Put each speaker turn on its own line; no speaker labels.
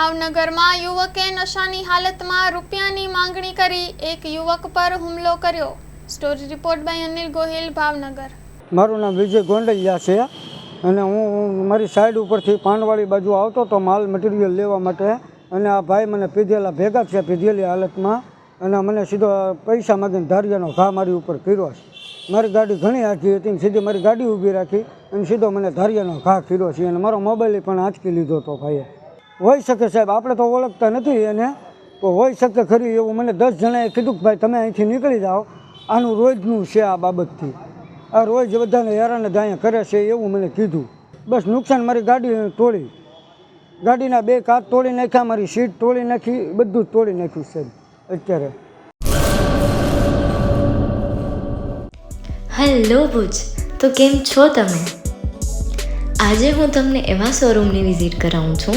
ભાવનગરમાં યુવકે નશાની હાલતમાં રૂપિયાની માંગણી કરી એક યુવક પર હુમલો કર્યો. Story report by Anil Gohil, Bhavnagar.
મારું નામ વિજય ગોંડલિયા છે અને હું મારી સાઈડ ઉપરથી પાંડવાળી બાજુ આવતો હતો માલ મટીરિયલ લેવા માટે અને આ ભાઈ મને પીધેલા ભેગા છે, પીધેલી હાલતમાં અને મને સીધો પૈસા માગીને ધારિયાનો ઘા મારી ઉપર કર્યો છે. મારી ગાડી ઘણી આખી હતી ને સીધી મારી ગાડી ઊભી રાખી અને સીધો મને ધારિયાનો ઘા કર્યો છે અને મારો મોબાઈલ પણ આંચકી લીધો હતો ભાઈએ. હોઈ શકે સાહેબ, આપણે તો ઓળખતા નથી એને. તો હોઈ શકે ખરી એવું મને દસ જણાએ કીધું કે ભાઈ તમે અહીંથી નીકળી જાઓ. આનું રોજનું છે આ બાબતથી. આ રોજ બધાને હેરાન જ અહીંયા કરે છે એવું મને કીધું. બસ નુકસાન મારી ગાડી તોડી. ગાડીના બે કાચ તોડી નાખ્યા, મારી સીટ તોડી નાખી, બધું તોડી નાખ્યું સાહેબ, અત્યારે.
હેલો ભુજ, તો કેમ છો તમે? આજે હું તમને એવા શોરૂમની વિઝિટ કરાવું છું